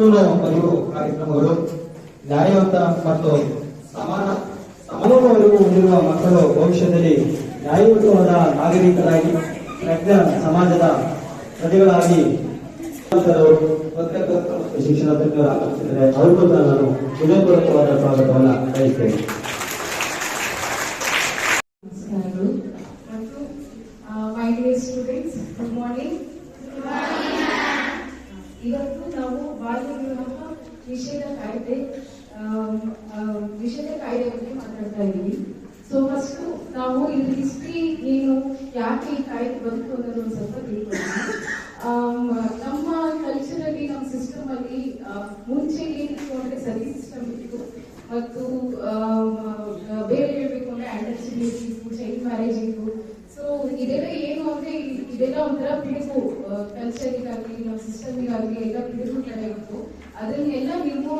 ಕಾನೂನು ಅರಿವು ಕಾರ್ಯಕ್ರಮಗಳು, ನ್ಯಾಯಯುತ ಮತ್ತು ಸಮಾನ ಕಾನೂನು ಅರಿವು ಹೊಂದಿರುವ ಮಕ್ಕಳು ಭವಿಷ್ಯದಲ್ಲಿ ನ್ಯಾಯಯುತವಾದ ನಾಗರಿಕರಾಗಿ, ಪ್ರಜ್ಞ ಸಮಾಜದ ಪ್ರಜೆಗಳಾಗಿ ಶಿಕ್ಷಣ ತಜ್ಞರು ಆಗಮಿಸಿದರೆ ಅವರಿಗೂ ನಾನು ಹೃದಯಪೂರ್ವಕವಾದ ಸ್ವಾಗತವನ್ನು ಬಯಸ್ತೇನೆ ನಮಸ್ಕಾರಗಳು ಮತ್ತು my dear students good morning ಇವತ್ತು ನಾವು ಬಾಲ್ಯ ವಿವಾಹ ನಿಷೇಧ ಕಾಯ್ದೆ ವಿಷಯದ ಕಾಯ್ದೆ ಬಗ್ಗೆ ಮಾತಾಡ್ತಾ ಇದ್ದೀವಿ ಸೊ ಫಸ್ಟ್ ನಾವು ಇಲ್ಲಿ ಹಿಸ್ಟ್ರಿ ಏನು, ಯಾಕೆ ಈ ಕಾಯ್ದೆ ಬಂತು ಅನ್ನೋದು ಒಂದು ಸ್ವಲ್ಪ ತಿಳ್ಕೊಳ್ಳೋಣ. ನಮ್ಮ ಕಲ್ಚರಲ್ಲಿ ನಮ್ಮ ಸಿಸ್ಟಮ್ ಅಲ್ಲಿ ಮುಂಚೆ ಏನಿತ್ತು ಅಂದ್ರೆ ಸರ್ವಿಸ್ ಸಿಸ್ಟಮ್ ಇತ್ತು ಮತ್ತು ಆಮ್, ಬೇರೆ ಹೇಳ್ಬೇಕು ಅಂದ್ರೆ ಅಂಡರ್ಸ್ಟ್ಯಾಂಡಿಂಗ್ ಇತ್ತು ಚೈಲ್ಡ್ ಮ್ಯಾರೇಜ್ ಇತ್ತು ಸೊ ಇದೆಲ್ಲ ಏನು ಅಂದ್ರೆ ಇ- ಇದೆಲ್ಲ ಒಂಥರ ಪಿಡುಗು ಕಲ್ಚರಿಗಾಗಲಿ ನಮ್ಮ ಸಿಸ್ಟಮಿಗಾಗಲಿ ಎಲ್ಲ ಬಿಡುಗಡೆ ಇತ್ತು ಅದನ್ನೆಲ್ಲ ನಿರ್ಮೂ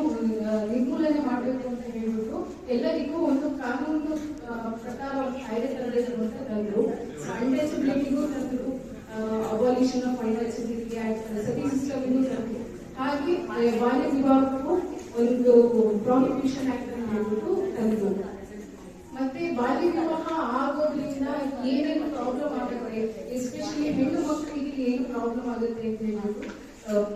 ನಿರ್ಮೂಲನೆ ಮಾಡಬೇಕು ಅಂತ ಹೇಳ್ಬಿಟ್ಟು ಎಲ್ಲರಿಗೂ ಒಂದು ಕಾನೂನು ಪ್ರಕಾರ ಕಾಯ್ದೆ ತರಬೇಕು ಅಂತ ತಂದ್ರು. ಅಂಡೆಸಿಬಿಲಿಟಿಗೂ ತಂದ್ರು. Abolition of untouchability act sati system ತಂದ್ರು. ಹಾಗೆ ಬಾಲ್ಯ ವಿವಾಹಕ್ಕೂ ಒಂದು ಪ್ರಾಹಿಬಿಷನ್ ಆಕ್ಟ್ ಅನ್ನು ಮಾಡಿಬಿಟ್ಟು ತಂದ್ರು. ಮತ್ತೆ ಬಾಲ್ಯ ವಿವಾಹ ಆಗೋದ್ರಿಂದ ಏನೇನು ಪ್ರಾಬ್ಲಮ್ ಆಗುತ್ತೆ ಎಸ್ಪೆಷಲಿ ಹೆಣ್ಣು ಪ್ರಾಬ್ಲಮ್ ಆಗುತ್ತೆ ಅಂತ ಹೇಳ್ಬಿಟ್ಟು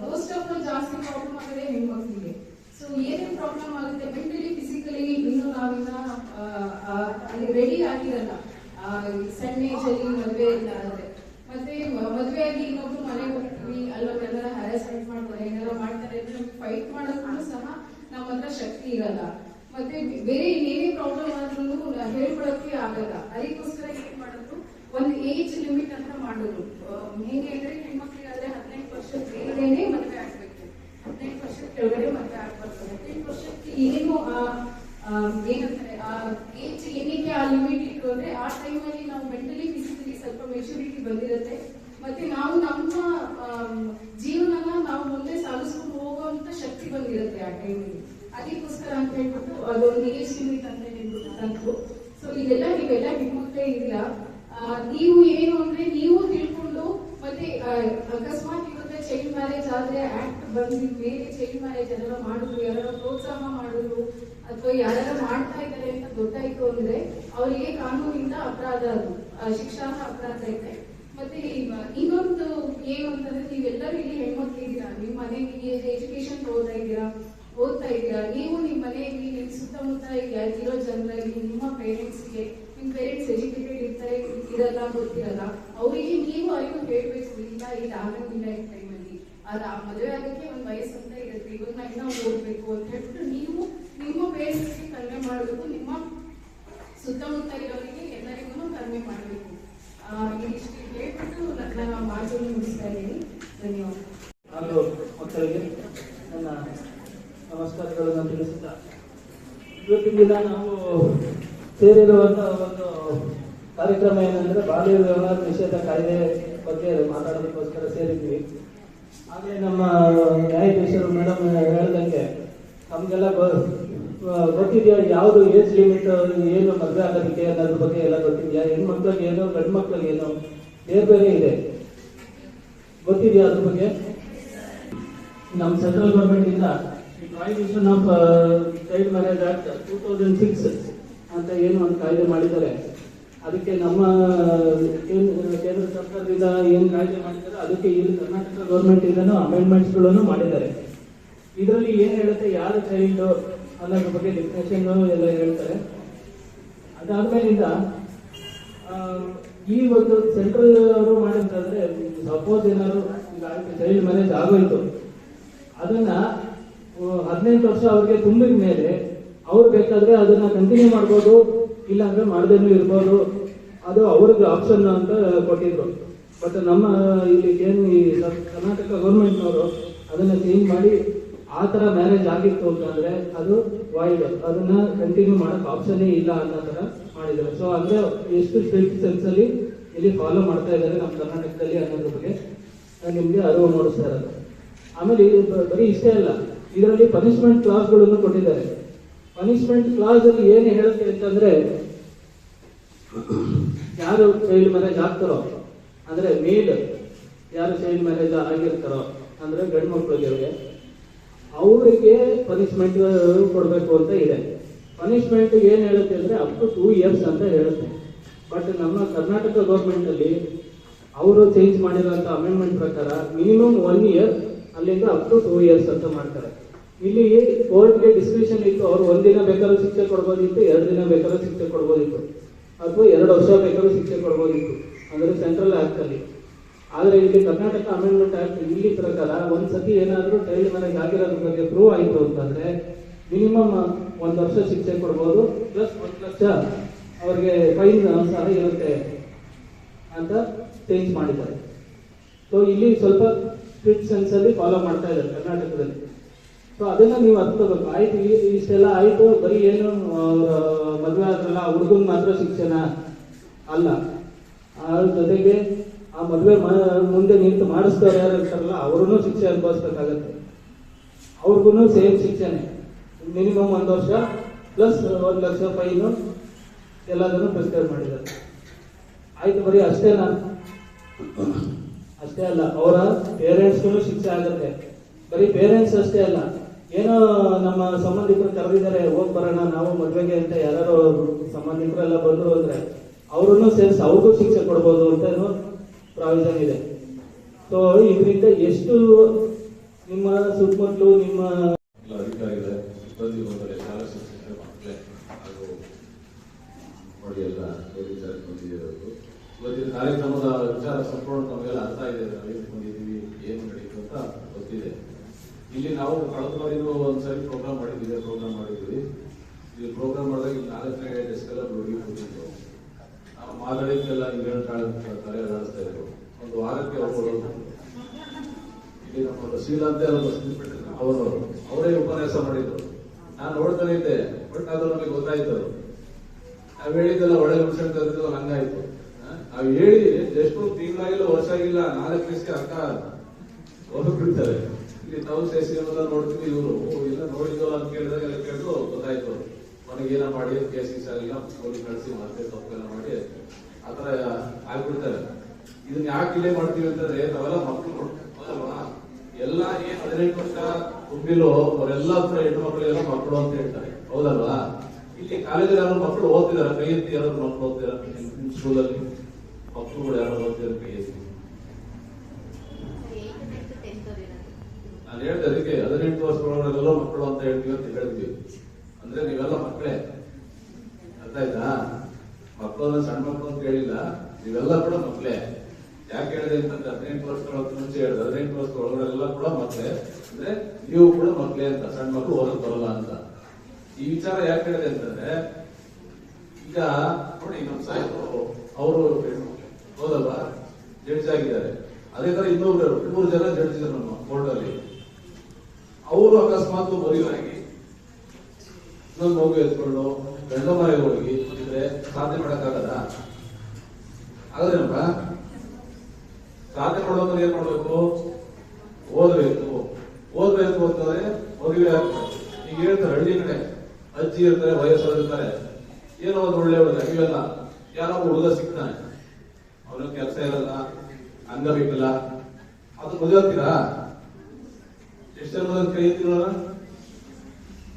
ಮೋಸ್ಟ್ ಆಫ್ ಜಾಸ್ತಿ ಪ್ರಾಬ್ಲಮ್ ಆಗೋದೇ ಹೆಣ್ಮಕ್ಳಿಗೆ. ಸೊ ಏನೇನು ಪ್ರಾಬ್ಲಮ್ ಆಗುತ್ತೆ? ಮೆಂಟಲಿ ಫಿಸಿಕಲಿ ಇನ್ನೂ ನಾವಿನ್ನ ಅಲ್ಲಿ ರೆಡಿ ಆಗಿರಲ್ಲ. ಸಣ್ಣ ಏಜಲ್ಲಿ ಮದುವೆ ಇಲ್ಲ ಆಗುತ್ತೆ ಮತ್ತೆ ಆಗಿ ಇನ್ನೊಬ್ರು ಮನೆಗೆ ಹೋಗ್ತೀವಿ ಅಲ್ಲೊಬ್ಬರೆಲ್ಲ ಹ್ಯಾರಾಸ್ಮೆಂಟ್ ಮಾಡ್ತಾರೆ, ಏನಾರ ಮಾಡ್ತಾರೆ ಅಂದ್ರೆ ನಮ್ಗೆ ಫೈಟ್ ಮಾಡೋಕ್ಕೂ ಸಹ ನಮ್ಮ ಹತ್ರ ಶಕ್ತಿ ಇರಲ್ಲ. ಮತ್ತೆ ಬೇರೆ ಏನೇ ಪ್ರಾಬ್ಲಮ್ ಆದ್ರೂ ಹೇಳ್ಕೊಳಕ್ಕೆ ಆಗಲ್ಲ. ಅದಕ್ಕೋಸ್ಕರ ಏನ್ ಮಾಡೋದು? ಒಂದು ಏಜ್ ಲಿಮಿಟ್ ಅಂತ ಮಾಡೋದು. ಆ, ಹೇಳ್ರಿ ಅಂದ್ರೆ ಹೆಣ್ಮಕ್ಳಿಗಾದ್ರೆ ಹದಿನೆಂಟು ವರ್ಷದ ಮೇಲೇನೆ ಮದುವೆ ಆಗ್ಬೇಕು ಹದಿನೆಂಟು ವರ್ಷದ ಕೆಳಗಡೆ ಮದುವೆ ಆಗ್ಬಾರ್ದು ಹದಿನೆಂಟು ವರ್ಷಕ್ಕೆ ಏನು ಆ, ಆ, ಏನಂತಾರೆ ಆ ಏಜ್ ಏನಕ್ಕೆ ಆ ಲಿಮಿಟ್ ಇಟ್ಟು ಅಂದ್ರೆ ಆ ಟೈಮಲ್ಲಿ ನಾವು ಮೆಂಟಲಿ ಫಿಸಿಕಲಿ ಸ್ವಲ್ಪ ಮೆಚುರಿಟಿ ಬಂದಿರುತ್ತೆ ಮತ್ತೆ ನಾವು ನಮ್ಮ ಆಮ್, ಜೀವನನ ನಾವು ಮುಂದೆ ಸಾಗಿಸ್ಕೊಂಡು ಹೋಗುವಂತ ಶಕ್ತಿ ಬಂದಿರುತ್ತೆ ಆ ಟೈಮಲ್ಲಿ ಅದಕ್ಕೋಸ್ಕರ ಅಂತ ಹೇಳ್ಬಿಟ್ಟು ಅದೊಂದು ಏಜ್ ಲಿಮಿಟ್ ಅಂತ ಹೇಳ್ಬಿಟ್ಟು ತಂತು ಸೊ ಇದೆಲ್ಲ ನೀವೆಲ್ಲ ಹೆಣ್ಮಕ್ಳೇ ಇಲ್ಲ ಆ, ನೀವು ಏನು ಅಂದ್ರೆ ನೀವು ತಿಳ್ಕೊಂಡು ಮತ್ತೆ ಆ, ಅಕಸ್ಮಾತ್ ಇವತ್ತೆ ಚೈಲ್ಡ್ ಮ್ಯಾರೇಜ್ ಆದ್ರೆ ಆಕ್ಟ್ ಬಂದು ಮೇಲೆ ಚೇಂಜ್ ಮ್ಯಾರೇಜ್ ಎಲ್ಲ ಮಾಡಿದ್ರು ಯಾರು ಪ್ರೋತ್ಸಾಹ ಮಾಡಿದ್ರು, ಅಥವಾ ಯಾರು ಮಾಡ್ತಾ ಇದ್ದಾರೆ ಅಂತ ಗೊತ್ತಾಯ್ತು ಅಂದ್ರೆ ಅವರಿಗೆ ಕಾನೂನಿಂದ ಅಪರಾಧ ಅದು ಶಿಕ್ಷಾರ್ಹ ಅಪರಾಧ ಇದೆ. ಮತ್ತೆ ಇನ್ನೊಂದು ಏನು ಅಂತಂದ್ರೆ ನೀವೆಲ್ಲರೂ ಇಲ್ಲಿ ಹೆಣ್ಮಕ್ಳಿದ್ದೀರಾ? ನಿಮ್ಮ ಮನೆಗೆ ಎಜುಕೇಶನ್ ಓದ್ತಾ ಇದ್ದೀರಾ? ಓದ್ತಾ ಇದ್ದೀರಾ? ನೀವು ನಿಮ್ಮ ಮನೆಯಲ್ಲಿ ನಿಮ್ ಸುತ್ತಮುತ್ತ ಇರೋ ಜನರಲ್ಲಿ ನಿಮ್ಮ ಪೇರೆಂಟ್ಸ್ಗೆ ನಿಮ್ಮ ಪೇರೆಂಟ್ಸ್ ಎಜುಕೇಟೆಡ್ ಇರ್ತಾರೆ, ಇರಲ್ಲ, ಗೊತ್ತಿರಲ್ಲ, ಅವರಿಗೆ ನೀವು ಅರಿವು ಹೇಳ್ಬೇಕು. ಇಲ್ಲ ಇದು ಆಗಂಗಿಲ್ಲ ಈ ಟೈಮಲ್ಲಿ ಆ ಮದುವೆ ಆಗಕ್ಕೆ ಒಂದು ವಯಸ್ಸು ಅಂತ ಇರುತ್ತೆ. ಇವಾಗ ನಾನು ಇನ್ನೂ ಓದ್ಬೇಕು ಅಂತ ಹೇಳ್ಬಿಟ್ಟು ನೀವು ನಿಮ್ಮ ಪೇರೆಂಟ್ಸ್ಗೆ ಕಡಿಮೆ ಮಾಡಬೇಕು. ನಿಮ್ಮ ಸುತ್ತಮುತ್ತ ಇರೋರಿಗೆ ಎಲ್ಲರಿಗೂ ಕಡಿಮೆ ಮಾಡಬೇಕು. ಇದಿಷ್ಟು ಹೇಳ್ಬಿಟ್ಟು ನನ್ನ ಮಾತನ್ನು ಮುಗಿಸ್ತಾ ಇದ್ದೀನಿ. ಧನ್ಯವಾದ. ಹಾಗೂ ಮಕ್ಕಳಿಗೆ ನನ್ನ ನಮಸ್ಕಾರಗಳನ್ನು ತಿಳಿಸುತ್ತಾ. ಇವತ್ತಿನ ದಿನ ನಾವು ಸೇರಿರುವಂತಹ ಒಂದು ಕಾರ್ಯಕ್ರಮ ಏನಂದ್ರೆ ಬಾಲ್ಯ ವ್ಯವಹಾರ ನಿಷೇಧ ಕಾಯ್ದೆ ಬಗ್ಗೆ ಮಾತಾಡೋದಕ್ಕೋಸ್ಕರ ಸೇರಿದ್ವಿ. ಆಗಲೇ ನಮ್ಮ ನ್ಯಾಯಾಧೀಶರು ಮೇಡಮ್ ಹೇಳ್ದಂಗೆ ನಮಗೆಲ್ಲ ಗೊತ್ತಿದೆಯಾ ಯಾವುದು ಏಜ್ ಲಿಮಿಟ್, ಏನು ಮದುವೆ ಆಗೋದಕ್ಕೆ ಅನ್ನೋದ್ರ ಬಗ್ಗೆ ಎಲ್ಲ ಗೊತ್ತಿದೆಯಾ? ಹೆಣ್ಮಕ್ಳಿಗೆ ಏನು ಗಂಡು ಮಕ್ಳಿಗೆ ಏನು, ಬೇರೆ ಬೇರೆ ಇದೆ. ಗೊತ್ತಿದೆಯಾ ಅದ್ರ ಬಗ್ಗೆ? ನಮ್ಮ ಸೆಂಟ್ರಲ್ ಗೌರ್ಮೆಂಟ್ ಇಂದ prohibition of child marriage act two thousand six ಅಂತ ಏನು ಒಂದು ಕಾಯ್ದೆ ಮಾಡಿದ್ದಾರೆ. ಅದಕ್ಕೆ ನಮ್ಮ, ಕೇಂದ್ರ ಸರ್ಕಾರದಿಂದ ಏನು ಕಾಯ್ದೆ ಮಾಡಿದ್ದಾರೆ, ಅದಕ್ಕೆ ಇಲ್ಲಿ ಕರ್ನಾಟಕ ಗೌರ್ಮೆಂಟ್ ಇಂದನೂ ಅಮೆಂಡ್ಮೆಂಟ್ಸ್ಗಳನ್ನು ಮಾಡಿದ್ದಾರೆ. ಇದರಲ್ಲಿ ಏನು ಹೇಳುತ್ತೆ, ಯಾರು ಚೈಲ್ಡ್ ಅನ್ನೋದ್ರ ಬಗ್ಗೆ ಡೆಫಿನೇಷನ್ ಎಲ್ಲ ಹೇಳ್ತಾರೆ. ಅದಾದ್ಮೇಲಿಂದ ಈ ಒಂದು ಸೆಂಟ್ರಲ್ ಅವರು ಮಾಡಿದ್ರೆ ಸಪೋಸ್ ಏನಾದ್ರು ಚೈಲ್ಡ್ ಮ್ಯಾರೇಜ್ ಆಗೋಯ್ತು. ಅದನ್ನ ಹದಿನೆಂಟು ವರ್ಷ ಅವ್ರಿಗೆ ತುಂಬಿದ ಮೇಲೆ ಅವ್ರು ಬೇಕಾದ್ರೆ ಅದನ್ನ ಕಂಟಿನ್ಯೂ ಮಾಡ್ಬೋದು. ಇಲ್ಲ ಅಂದ್ರೆ ಮಾಡದೇನು ಇರ್ಬೋದು. ಅದು ಅವ್ರಿಗೆ ಆಪ್ಷನ್ ಅಂತ ಕೊಟ್ಟಿದ್ರು. ಬಟ್ ನಮ್ಮ ಇಲ್ಲಿ ಏನು ಕರ್ನಾಟಕ ಗೌರ್ಮೆಂಟ್ನವರು ಅದನ್ನ ಚೇಂಜ್ ಮಾಡಿ ಆ ತರ ಮ್ಯಾರೇಜ್ ಆಗಿತ್ತು ಅಂತಂದ್ರೆ ಅದು ವಾಯ್ಡ್ ಅದನ್ನ ಕಂಟಿನ್ಯೂ ಮಾಡಕ್ ಆಪ್ಷನ್ನೇ ಇಲ್ಲ ಅನ್ನೋ ತರ ಮಾಡಿದ್ದಾರೆ. ಸೊ ಅಂದ್ರೆ ಎಷ್ಟು ಸ್ಟ್ರಿಕ್ಟ್ ಸೆನ್ಸ್ ಅಲ್ಲಿ ಇಲ್ಲಿ ಫಾಲೋ ಮಾಡ್ತಾ ಇದ್ದಾರೆ ನಮ್ಮ ಕರ್ನಾಟಕದಲ್ಲಿ ಅನ್ನೋದ್ರ ಬಗ್ಗೆ ನಾನು ನಿಮ್ಗೆ ಅರಿವು ಮೂಡಿಸ್ತಾ ಇರೋದು. ಆಮೇಲೆ ಬರೀ ಇಷ್ಟೇ ಅಲ್ಲ, ಇದರಲ್ಲಿ ಪನಿಷ್ಮೆಂಟ್ ಕ್ಲಾಸ್ಗಳನ್ನು ಕೊಟ್ಟಿದ್ದಾರೆ. ಪನಿಷ್ಮೆಂಟ್ ಕ್ಲಾಸ್ ಅಲ್ಲಿ ಏನು ಹೇಳುತ್ತೆ ಅಂತಂದ್ರೆ, ಯಾರು ಚೈಲ್ಡ್ ಮ್ಯಾರೇಜ್ ಆಗ್ತಾರೋ, ಅಂದ್ರೆ ಮೇಲ್ ಯಾರು ಚೈಲ್ಡ್ ಮ್ಯಾರೇಜ್ ಆಗಿರ್ತಾರೋ, ಅಂದ್ರೆ ಗಂಡು ಮಕ್ಕಳಿಗೆ ಅವರಿಗೆ ಪನಿಷ್ಮೆಂಟ್ ಕೊಡಬೇಕು ಅಂತ ಇದೆ. ಪನಿಷ್ಮೆಂಟ್ ಏನ್ ಹೇಳುತ್ತೆ ಅಂದ್ರೆ ಅಪ್ ಟು ಟೂ ಇಯರ್ಸ್ ಅಂತ ಹೇಳುತ್ತೆ. ಬಟ್ ನಮ್ಮ ಕರ್ನಾಟಕ ಗೌರ್ಮೆಂಟ್ ಅಲ್ಲಿ ಅವರು ಚೇಂಜ್ ಮಾಡಿರೋಂಥ ಅಮೆಂಡ್ಮೆಂಟ್ ಪ್ರಕಾರ ಮಿನಿಮಮ್ ಒನ್ ಇಯರ್ ಅಲ್ಲಿಂದ ಅಪ್ ಟು ಟೂ ಇಯರ್ಸ್ ಅಂತ ಮಾಡ್ತಾರೆ. ಇಲ್ಲಿ ಕೋರ್ಟ್ಗೆ ಡಿಸ್ಕ್ರಿಪ್ಷನ್ ಇತ್ತು, ಅವ್ರು ಒಂದಿನ ಬೇಕಾದ್ರೂ ಶಿಕ್ಷೆ ಕೊಡ್ಬೋದಿತ್ತು, ಎರಡು ದಿನ ಬೇಕಾದ್ರೂ ಶಿಕ್ಷೆ ಕೊಡ್ಬೋದಿತ್ತು, ಅಥವಾ ಎರಡು ವರ್ಷ ಬೇಕಾದ್ರೂ ಶಿಕ್ಷೆ ಕೊಡ್ಬೋದಿತ್ತು, ಅಂದರೆ ಸೆಂಟ್ರಲ್ ಆಕ್ಟ್ ಅಲ್ಲಿ. ಆದ್ರೆ ಇಲ್ಲಿ ಕರ್ನಾಟಕ ಅಮೆಂಡ್ಮೆಂಟ್ ಆಕ್ಟ್ ಇಲ್ಲಿ ಪ್ರಕಾರ ಒಂದು ಸತಿ ಏನಾದರೂ ಟೈಲ್ ಮ್ಯಾರೇಜ್ ಆಗಿರೋದ್ರ ಬಗ್ಗೆ ಪ್ರೂವ್ ಆಯ್ತು ಅಂತಂದ್ರೆ ಮಿನಿಮಮ್ ಒಂದು ವರ್ಷ ಶಿಕ್ಷೆ ಕೊಡ್ಬೋದು ಪ್ಲಸ್ ಒಂದು ಲಕ್ಷ ಅವರಿಗೆ ಫೈನ್ ಸಹ ಇರುತ್ತೆ ಅಂತ ಚೇಂಜ್ ಮಾಡಿದ್ದಾರೆ. ಸೊ ಇಲ್ಲಿ ಸ್ವಲ್ಪ ಸ್ಟ್ರಿಕ್ಟ್ ಸೆನ್ಸ್ ಅಲ್ಲಿ ಫಾಲೋ ಮಾಡ್ತಾ ಇದ್ದಾರೆ ಕರ್ನಾಟಕದಲ್ಲಿ. ಸೊ ಅದನ್ನ ನೀವು ಅರ್ಥಬೇಕು ಆಯ್ತು ಇಷ್ಟೆಲ್ಲ ಆಯ್ತು, ಬರೀ ಏನು ಅವ್ರ ಮದುವೆ ಆದ್ರಲ್ಲ ಹುಡುಗನ್ ಮಾತ್ರ ಶಿಕ್ಷಣ ಅಲ್ಲ. ಅದ್ರ ಜೊತೆಗೆ ಆ ಮದುವೆ ಮುಂದೆ ನಿಂತು ಮಾಡಿಸ್ತಾರೆ ಯಾರು ಇರ್ತಾರಲ್ಲ ಅವ್ರೂ ಶಿಕ್ಷೆ ಅನುಭವಿಸ್ಬೇಕಾಗತ್ತೆ. ಅವ್ರಿಗೂ ಸೇಮ್ ಶಿಕ್ಷಣ ಮಿನಿಮಮ್ ಒಂದು ವರ್ಷ, ಪ್ಲಸ್ ಒಂದು ಲಕ್ಷ ಫೈನು ಎಲ್ಲದನ್ನು ಪ್ರಿಸ್ಕ್ರೈಬ್ ಮಾಡಿದ್ದಾರೆ. ಆಯ್ತು, ಬರೀ ಅಷ್ಟೇನಾ ಅಷ್ಟೇ ಅಲ್ಲ, ಅವರ ಪೇರೆಂಟ್ಸ್ಗೂ ಶಿಕ್ಷೆ ಆಗುತ್ತೆ. ಬರೀ ಪೇರೆಂಟ್ಸ್ ಅಷ್ಟೇ ಅಲ್ಲ. ಏನೋ ನಮ್ಮ ಸಂಬಂಧಿಕರು ಕರೆದಿದ್ದಾರೆ, ಹೋಗ್ ಬರೋಣ, ನಾವು ಮದ್ವೆಗೆ ಅಂತ ಯಾರು ಸಂಬಂಧಿಕರೆಲ್ಲ ಬಂದ್ರು ಅಂದ್ರೆ ಅವ್ರನ್ನು ಸೇರಿಸಿ ಅವ್ರಿಗೂ ಶಿಕ್ಷೆ ಕೊಡ್ಬೋದು ಅಂತ ಪ್ರಾವಿಷನ್ ಇದೆ. ಸೊ ಇದರಿಂದ ಎಷ್ಟು ನಿಮ್ಮ ಸುತ್ತಮುತ್ತಲು ನಿಮ್ಮ ಎಲ್ಲ ಅಧಿಕಾರಿಗಳೇ ಸಿಬ್ಬಂದಿ ಬಂದರೆ ಶಾಲಾ ಶಿಕ್ಷಕರ ಮಕ್ಕಳೇ ಹಾಗೂ ನೋಡಿ ಎಲ್ಲ ವೇದಿಕೆ ಬಂದಿರೋದು ಇವತ್ತಿನ ಕಾರ್ಯಕ್ರಮದ ವಿಚಾರ ಸಂಪೂರ್ಣ ತಮಗೆಲ್ಲ ಅರ್ಥ ಇದೆ ನಾವು ಏನು ಬಂದಿದ್ದೀವಿ ಏನು ನಡೀತು ಅಂತ ಗೊತ್ತಿದೆ ಇಲ್ಲಿ ನಾವು ಕಳೆದ ಬಾರಿನೂ ಒಂದ್ಸರಿ ಪ್ರೋಗ್ರಾಮ್ ಮಾಡಿದ್ದೀವಿ ಪ್ರೋಗ್ರಾಮ್ ಮಾಡಿದ್ವಿ ಇಲ್ಲಿ ಪ್ರೋಗ್ರಾಮ್ ಮಾಡಿದಾಗ ಇಲ್ಲಿ ನಾಲ್ಕನೇ ಡೆಸ್ಕೆಲ್ಲ ಹುಡುಗಿ ಕೂತಿದ್ರು ನಾವು ಮಾತಾಡಿದ್ದೆಲ್ಲ ಇಂಗ್ಲೆಂಡ್ ತಲೆ ಅಲ್ಲಾಡಿಸ್ತಾ ಇದ್ರು ಒಂದು ವಾರಕ್ಕೆ ಅವರು ಇಲ್ಲಿ ನಮ್ಮ ಅಂತ ಅವರು ಅವರು ಉಪನ್ಯಾಸ ಮಾಡಿದ್ರು. ನಾನು ನೋಡ್ತಾನೆ ಇದ್ದೆ, ಬಟ್ ಅದು ನಮಗೆ ಗೊತ್ತಾಯ್ತು. ನಾವ್ ಹೇಳಿದ್ದೆಲ್ಲ ಒಳ್ಳೆ ಕಲಿತು ಹಂಗಾಯ್ತು. ನಾವ್ ಹೇಳಿ, ಎಷ್ಟು ತಿಂಗಳಾಗಿಲ್ಲ ವರ್ಷ ಆಗಿಲ್ಲ ನಾಲ್ಕು ದಿವಸಕ್ಕೆ ಅಕ್ಕ ಹೊರಬಿಡ್ತಾರೆ ಇಲ್ಲಿ ಸೇಸಿ ಎಲ್ಲ ನೋಡ್ತೀವಿ ಇವರು. ಇಲ್ಲ ನೋಡಿದ್ರು ಅಂತ ಕೇಳಿದಾಗ ಎಲ್ಲ ಕೇಳಿದ್ರು ಗೊತ್ತಾಯ್ತು. ನನಗೆ ಏನ ಮಾಡಿ ಕೇಸ್ ಗೀಸ್ ಆಗಿಲ್ಲ ಪೊಲೀಸ್ ಕಳಿಸಿ, ಮತ್ತೆ ತಪ್ಪೆಲ್ಲ ಮಾಡಿ ಆತರ ಆಗ್ಬಿಡ್ತಾರೆ. ಇದನ್ನ ಯಾಕೆ ಇಲ್ಲೇ ಮಾಡ್ತೀವಿ ಅಂತಂದ್ರೆ, ನಾವೆಲ್ಲ ಮಕ್ಕಳು ಎಲ್ಲ ಏನ್ ಹದಿನೆಂಟು ವರ್ಷ ತುಂಬಿರೋ ಅವರೆಲ್ಲ ಹತ್ರ ಹೆಣ್ಣು ಮಕ್ಕಳಿಗೆಲ್ಲ ಮಕ್ಕಳು ಅಂತ ಹೇಳ್ತಾರೆ. ಹೌದಲ್ವಾ? ಇಲ್ಲಿ ಕಾಲೇಜಲ್ಲಿ ಯಾರು ಮಕ್ಕಳು ಓದ್ತಿದಾರ? ಕೈ ಎತ್ತಿ ಯಾರು ಮಕ್ಕಳು ಓದ್ತಿದಾರೆ? ಸ್ಕೂಲಲ್ಲಿ ಮಕ್ಕಳುಗಳು ಯಾರು ಓದ್ತಿದಾರೆ ಕೈ ಎತ್ತಿ ನಾನು ಹೇಳ್ದೆ ಅದಕ್ಕೆ ಹದಿನೆಂಟು ವರ್ಷಗಳೆಲ್ಲ ಮಕ್ಕಳು ಅಂತ ಹೇಳ್ತೀವಿ ಅಂತ ಹೇಳಿದ್ವಿ ಅಂದ್ರೆ ನೀವೆಲ್ಲ ಮಕ್ಕಳೇ. ಅರ್ಥ ಆಯ್ತಾ? ಮಕ್ಕಳು ಅಂದ್ರೆ ಸಣ್ಣ ಮಕ್ಕಳು ಅಂತ ಹೇಳಿಲ್ಲ. ನೀವೆಲ್ಲ ಕೂಡ ಮಕ್ಕಳೇ. ಯಾಕೆ ಹೇಳಿದೆ ಅಂತಂದ್ರೆ ಹದಿನೆಂಟು ವರ್ಷಗಳ ಮುಂಚೆ ಹೇಳಿದೆ. ಹದಿನೆಂಟು ವರ್ಷದ ಒಳಗಡೆಲ್ಲ ಕೂಡ ಮಕ್ಕಳೇ. ಅಂದ್ರೆ ನೀವು ಕೂಡ ಮಕ್ಕಳೇ ಅಂತ, ಸಣ್ಣ ಮಕ್ಕಳು ಓದಕ್ ಬರಲ್ಲ ಅಂತ. ಈ ವಿಚಾರ ಯಾಕೆ ಹೇಳಿದೆ ಅಂತಂದ್ರೆ, ಈಗ ನೋಡಿ ನಮ್ಮ ಸಾಹೇಬರು, ಅವರು ಓದಲ್ಲ ಜಡ್ಜ್ ಆಗಿದ್ದಾರೆ. ಅದೇ ತರ ಇನ್ನೊಬ್ರು ಮೂರು ಜನ ಜಡ್ಜ್ ಇದ್ರು ನಮ್ಮ ಕೋರ್ಟ್ ಅಲ್ಲಿ. ಅವರು ಅಕಸ್ಮಾತ್ ಮದುವೆಯಾಗಿ ಇನ್ನೊಂದು ಮಗು ಎತ್ಕೊಂಡು ಗಂಡ ಮನೆಗೆ ಹೋಗಿ ಅಂದ್ರೆ ಸಾಧನೆ ಮಾಡಕ್ಕಾಗದ ಆಗದೇನಪ್ಪ ಸಾಧನೆ ಮಾಡೋದ್ರೆ ಏನ್ ಮಾಡ್ಬೇಕು ಓದ್ಬೇಕು. ಓದ್ಬೇಕು ಅಂತಂದ್ರೆ ಮದುವೆ ಆಗ್ಬೇಕು. ಈಗ ಹೇಳ್ತಾರೆ ಹಳ್ಳಿ ಕಡೆ ಅಜ್ಜಿ ಇರ್ತಾರೆ ವಯಸ್ಸರು ಇರ್ತಾರೆ. ಏನೋ ಒಂದು ಒಳ್ಳೆ ಒಳ್ಳೆ ಇವೆಲ್ಲ ಯಾರೋ ಹುಡುಗ ಸಿಗ್ತಾನೆ. ಅವನ ಕೆಲಸ ಇರಲ್ಲ ಅಂಗಬೇಕಲ್ಲ ಅದು ಮದುವೆ ಆಗ್ತೀರಾ? ಎಷ್ಟು ಜನ ಕೈ ಎತ್ತಿರೋಣ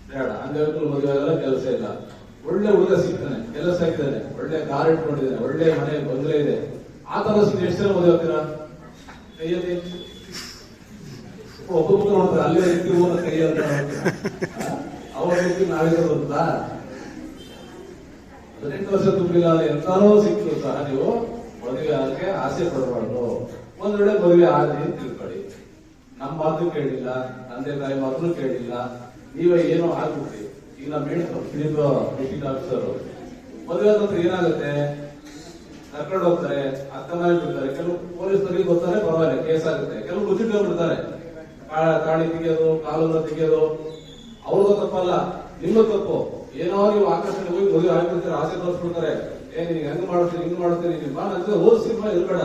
ಬೇಡ ಅಂಗವಿಕಲ ಮದುವೆ ಆಗಲ್ಲ, ಕೆಲಸ ಇಲ್ಲ. ಒಳ್ಳೆ ಹುಡುಗ ಸಿಗ್ತಾನೆ, ಕೆಲಸ ಆಗ್ತಾನೆ, ಒಳ್ಳೆ ಕಾರ್ ಇಟ್ಕೊಂಡಿದ್ದಾನೆ, ಒಳ್ಳೆ ಮನೆ, ಬಂಗ್ಲೆ ಇದೆ. ಆ ತರ ಎಷ್ಟು ಜನ ಮದುವೆ ಆಗ್ತೀರಾ? ಕೈಯಲ್ಲಿ ಒಬ್ಬೊಬ್ಬರು ನೋಡ್ತಾರೆ ಅಲ್ಲೇ ಎತ್ತಿ ಹೋದ ಕೈ ಅಂತ ಅವ್ರ ರೀತಿ ವರ್ಷ ತುಂಬಿಲ್ಲ ಎಂತಾರೋ ಸಿಕ್ತು ಸಹ ನೀವು ಮದುವೆ ಆಗಕ್ಕೆ ಆಸೆ ಪಡಬಾರ್ದು. ಒಂದ್ ವೇಳೆ ಮದುವೆ ಅಂತ ತಿಳ್ಕೊಳ್ಳಿ. ನಮ್ಮ ಮಾತು ಕೇಳಿಲ್ಲ, ತಂದೆ ತಾಯಿ ಮಾತು ಕೇಳಿಲ್ಲ. ನೀವೇ ಏನೋ ಆಗ್ಬಿಟ್ರಿ. ಈಗ ನಮ್ಮ ಮೇಡಮ್ ಡಿಸ್ಟ್ರಿಕ್ಟ್ ಆಫೀಸರ್, ಮದುವೆ ಆದ್ರೆ ಏನಾಗುತ್ತೆ? ಕರ್ಕೊಂಡು ಹೋಗ್ತಾರೆ ಅರ್ಥ ಮಾಡಿಬಿಡ್ತಾರೆ ಬಿಡ್ತಾರೆ ಕೆಲವು ಪೊಲೀಸರಿಗೆ ಗೊತ್ತಾರೆ ಪರವಾಗಿಲ್ಲ, ಕೇಸ್ ಆಗುತ್ತೆ. ಕೆಲವು ಮುಚ್ಚಿಟ್ಟು ಬಿಡ್ತಾರೆ ಕಾ- ತಾಳಿ ತೆಗೆಯೋದು, ಕಾಲನ್ನ ತೆಗೆಯೋದು. ಅವ್ರದ್ದು ತಪ್ಪಲ್ಲ ನಿಮ್ಮ ತಪ್ಪು. ಏನೋ ನೀವು ಆಕರ್ಷಣೆ ಹೋಗಿ ಮದುವೆ ಆಗ್ಬಿಡ್ತಾರೆ ಆಸೆ ತೋರಿಸ್ಬಿಡ್ತಾರೆ. ಏ, ನೀನ್ ಹೆಂಗ್ ಮಾಡ್ತೀನಿ ಹಿಂಗ್ ಮಾಡ್ತೀನಿ ನೀನ್ ಬಾ ಅಂದ್ರೆ ಓದಿಸಿ ಇರ್ಬೇಡ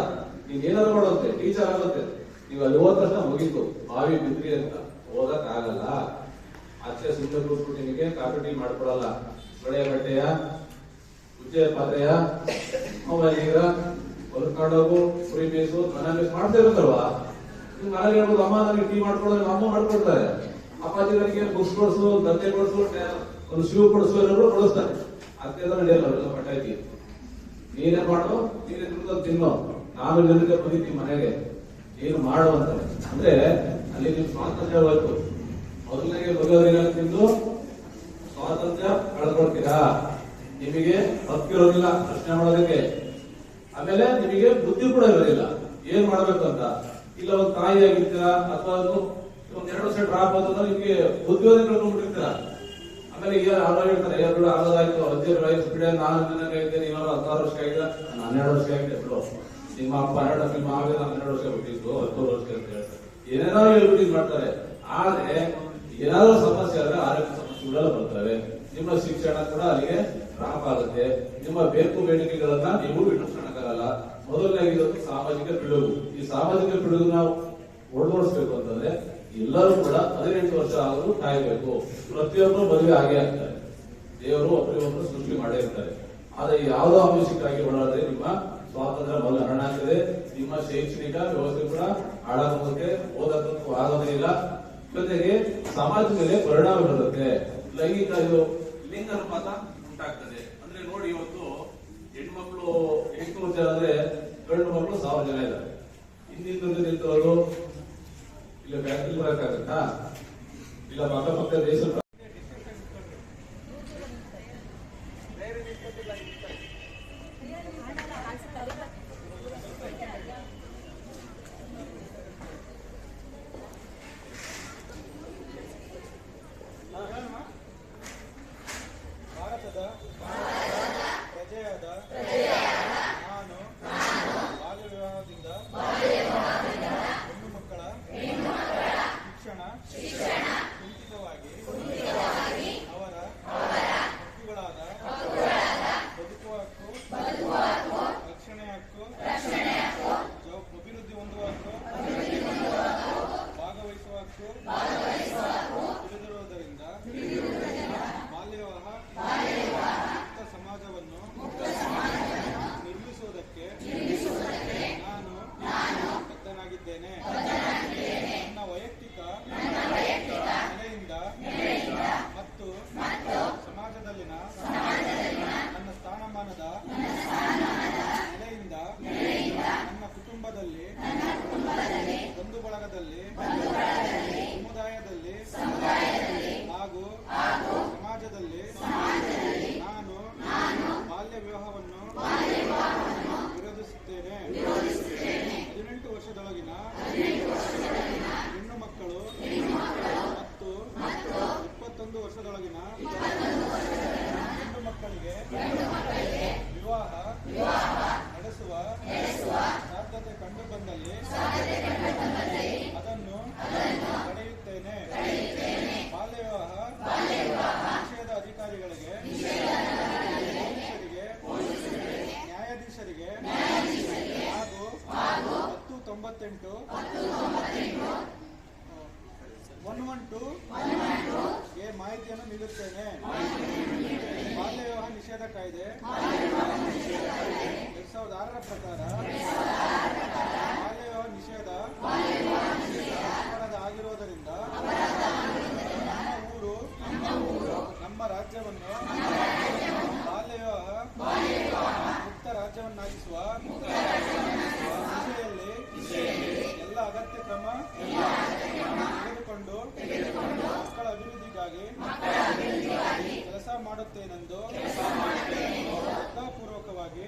ನೀನ್ ಏನಾದ್ರು ಮಾಡುತ್ತೆ ಟೀಚರ್ ಆಗುತ್ತೆ. ನೀವು ಅಲ್ಲಿ ಹೋದ ತಕ್ಷಣ ಮುಗೀತು. ಬಾವಿ ಬಿದ್ರಿ ಅಂತ. ಓದಕ್ ಆಗಲ್ಲ. ಅಚ್ಚೆ ಸುಮ್ಮನೆ ಕೂತ್ಬಿಟ್ಟು ನಿಮಗೆ ಕಾಫಿ ಟೀ ಮಾಡ್ಕೊಡಲ್ಲ. ಒಳ್ಳೆಯ ಬಟ್ಟೆಯ? ಉಜ್ಜೆ ಪಾತ್ರೆಯ ಮೊಬೈಲ್ ನೀರ ಹೊಲ್ಕೊಂಡೋಗು ಕುರಿ ಬೇಸು ಮನೆ ಬೇಸ್ ಮಾಡ್ತಾ ಇರುತ್ತಲ್ವಾ? ನೀವು ಮನೇಲಿ ಹೇಳ್ಬೋದು, ಅಮ್ಮ, ನನಗೆ ಟೀ ಮಾಡ್ಕೊಡೋದು ಅಮ್ಮ ಮಾಡ್ಕೊಡ್ತಾರೆ. ಅಪ್ಪಾಜಿಗಳಿಗೆ ಬುಕ್ಸ್ ಕೊಡಿಸು ದಂತೆ ಕೊಡಿಸು ಒಂದು ಶಿವ ಕೊಡಿಸು, ಎಲ್ಲರೂ ಕೊಡಿಸ್ತಾರೆ. ಅದಕ್ಕೆಲ್ಲ ನಡೆಯಲ್ಲ ಅವೆಲ್ಲ ಪಟಾಕಿ. ನೀನೇ ಮಾಡು, ನೀನೇ ದುಡ್ದು ತಿನ್ನೋ. ನಾನು ಜನಕ್ಕೆ ಬಂದಿದ್ದೀನಿ ಮನೆಗೆ. ಏನು ಮಾಡು ಅಂತ ಅಂದ್ರೆ, ಅಲ್ಲಿ ನಿಮ್ ಸ್ವಾತಂತ್ರ್ಯ ಹೋಯ್ತು. ಮೊದಲನೇ ಬಗೆಹರಿಗ ತಿಂದು, ಸ್ವಾತಂತ್ರ್ಯ ಕಳ್ಕೊಳ್ತೀರಾ? ನಿಮಗೆ ಹಕ್ಕಿರೋದಿಲ್ಲ ಪ್ರಶ್ನೆ ಮಾಡೋದಕ್ಕೆ. ಆಮೇಲೆ ನಿಮಗೆ ಬುದ್ಧಿ ಕೂಡ ಇರೋದಿಲ್ಲ. ಏನ್ ಮಾಡ್ಬೇಕು ಅಂತ? ಇಲ್ಲ ಒಂದು ತಾಯಿ ಆಗಿರ್ತೀರಾ, ಅಥವಾ ಅದು ಒಂದ್ ಎರಡು ವರ್ಷ ಡ್ರಾಪ್ ಆದ್ರೆ ನಿಮಗೆ ಬುದ್ಧಿವಾದ ಕಳ್ಕೊಂಡ್ಬಿಟ್ಟಿರ್ತೀರ? ಆಮೇಲೆ ಈಗ ಯಾರೋ ಹೇಳ್ತಾರೆ ಎರಡು ಆಗೋದಾಯ್ತು ಹದಿನೇಳು ವಯಸ್ಸು ಬಿಡ, ನಾನು ಆಗಿದೆ ನೀನು ಹತ್ತಾರು ವರ್ಷ ಆಗಿದೆ ನಾನು ಹನ್ನೆರಡು ವರ್ಷ ಆಗಿದೆ ಬಿಡು. ನಿಮ್ಮ ಅಪ್ಪ ಹನ್ನೆರಡು ನಿಮ್ಮ ಆಗಿದೆ ಹನ್ನೆರಡು ವರ್ಷ ಬಿಟ್ಟಿದ್ದು ಹದಿಮೂರು ವರ್ಷ ಅಂತ ಹೇಳ್ತಾರೆ. ಏನೇನೋ ಹೇಳ್ಬಿಟ್ಟು ಮಾಡ್ತಾರೆ. ಆದ್ರೆ ಏನಾದ್ರೂ ಸಮಸ್ಯೆ ಆದ್ರೆ ಆರೋಗ್ಯ ಸಮಸ್ಯೆಗಳೆಲ್ಲ ಬರ್ತವೆ. ನಿಮ್ಮ ಶಿಕ್ಷಣ ಕೂಡ ಅಲ್ಲಿಗೆ ಡ್ರಾಪ್ ಆಗುತ್ತೆ. ನಿಮ್ಮ ಬೇಕು ಬೇಡಿಕೆಗಳನ್ನ ನೀವು ಇಟ್ಟುಕೊಳ್ಳಕ್ಕಾಗಲ್ಲ ಮೊದಲನೇ ಸಾಮಾಜಿಕ ಪಿಡುಗು. ಈ ಸಾಮಾಜಿಕ ಪಿಡುಗು ನಾವು ಒಳಗೊಳಿಸ್ಬೇಕು ಅಂತಂದ್ರೆ ಎಲ್ಲರೂ ಕೂಡ ಹದಿನೆಂಟು ವರ್ಷ ಆದರೂ ಕಾಯಬೇಕು. ಪ್ರತಿಯೊಬ್ಬರು ಮದುವೆ ಆಗೇ ಆಗ್ತಾರೆ. ದೇವರು ಒಬ್ಬರಿಗೊಬ್ಬರು ಸೃಷ್ಟಿ ಮಾಡೇ ಇರ್ತಾರೆ. ಆದ್ರೆ ಯಾವುದೋ ಅಂಶಕ್ಕಾಗಿ ಓಡಾಡಿದ್ರೆ ನಿಮ್ಮ ಸ್ವಾತಂತ್ರ್ಯ ಬಲ ಹಣ ಆಗ್ತದೆ. ನಿಮ್ಮ ಶೈಕ್ಷಣಿಕ ವ್ಯವಸ್ಥೆ ಕೂಡ ಹಾಳಾಗೋದಕ್ಕೆ ಓದಕ್ಕೂ ಆಗೋದೇ ಇಲ್ಲ. ಜೊತೆಗೆ ಸಮಾಜದ ಮೇಲೆ ಪರಿಣಾಮ ಬೀರುತ್ತೆ. ಲೈಂಗಿಕ ಲಿಂಗ ಅನುಪಾತ ಉಂಟಾಗ್ತದೆ ಅಂದ್ರೆ ನೋಡಿ ಇವತ್ತು ಹೆಣ್ಮಕ್ಳು ಎಷ್ಟು ಆದ್ರೆ ಗಂಡು ಮಕ್ಕಳು ಸಾವಿರ ಜನ ಇದ್ದಾರೆ. ಹಿಂದಿನ ನಿಂತವರು, ಇಲ್ಲ ಫ್ಯಾಕ್ಟ್ರಿ ಬರಕ್ಕಾಗತ್ತಾ? ಇಲ್ಲ ಅಕ್ಕಪಕ್ಕ ದೇಶ ಭಾರತದ ಪ್ರಜೆಯಾದ ನಾನು ಬಾಲ್ಯ ವಿವಾಹದಿಂದ ಹೆಣ್ಣು ಮಕ್ಕಳ ಶಿಕ್ಷಣ ಕುಂಠಿತವಾಗಿ ಅವರ ಬದುಕುವ ಹಕ್ಕು ರಕ್ಷಣೆ ಹಕ್ಕು ಅಭಿವೃದ್ಧಿ ಹೊಂದುವ ಹಕ್ಕು ಭಾಗವಹಿಸುವ ಸಮಾಜವನ್ನು ನಿರ್ಮಿಸುವುದಕ್ಕೆ ನಾನು ಬದ್ಧನಾಗಿದ್ದೇನೆ ಹದಿನೆಂಟು ಒನ್ ಒನ್ ಟು. ಗೆ ಮಾಹಿತಿಯನ್ನು ನೀಡುತ್ತೇನೆ. ಬಾಲ್ಯ ವಿವಾಹ ನಿಷೇಧ ಕಾಯ್ದೆ. ಎರಡ್ ಸಾವಿರದ ಆರರ ಪ್ರಕಾರ ಬಾಲ್ಯ ವಿವಾಹ ನಿಷೇಧ ಅಪರಾಧ ಆಗಿರುವುದರಿಂದ ನಮ್ಮ ಊರು, ನಮ್ಮ ರಾಜ್ಯವನ್ನು ಅಗತ್ಯ ಕ್ರಮ ತೆಗೆದುಕೊಂಡು ಮಕ್ಕಳ ಅಭಿವೃದ್ಧಿಗಾಗಿ ಕೆಲಸ ಮಾಡುತ್ತೇನೆಂದು ಶ್ರದ್ಧಾಪೂರ್ವಕವಾಗಿ